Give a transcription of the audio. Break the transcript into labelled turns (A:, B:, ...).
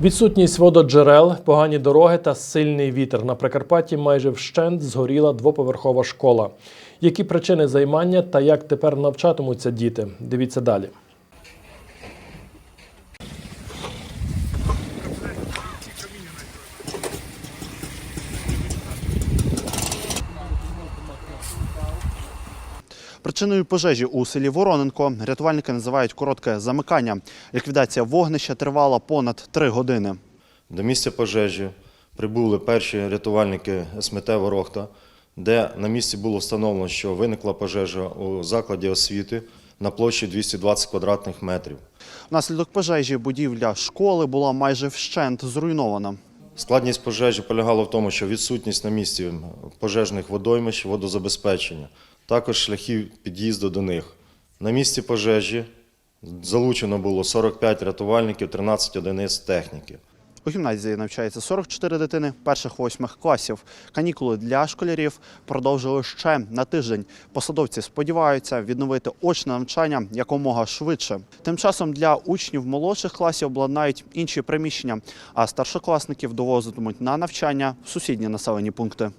A: Відсутність вододжерел, погані дороги та сильний вітер. На Прикарпатті майже вщент згоріла двоповерхова школа. Які причини займання та як тепер навчатимуться діти? Дивіться далі.
B: Причиною пожежі у селі Вороненко рятувальники називають коротке замикання. Ліквідація вогнища тривала понад три години.
C: До місця пожежі прибули перші рятувальники СМТ Ворохта, де на місці було встановлено, що виникла пожежа у закладі освіти на площі 220 квадратних метрів.
B: Внаслідок пожежі будівля школи була майже вщент зруйнована.
C: Складність пожежі полягала в тому, що відсутність на місці пожежних водоймищ, водозабезпечення, також шляхів під'їзду до них. На місці пожежі залучено було 45 рятувальників, 13 одиниць техніки.
B: У гімназії навчається 44 дитини перших восьмих класів. Канікули для школярів продовжили ще на тиждень. Посадовці сподіваються відновити очне навчання якомога швидше. Тим часом для учнів молодших класів обладнають інші приміщення, а старшокласників довозитимуть на навчання в сусідні населені пункти.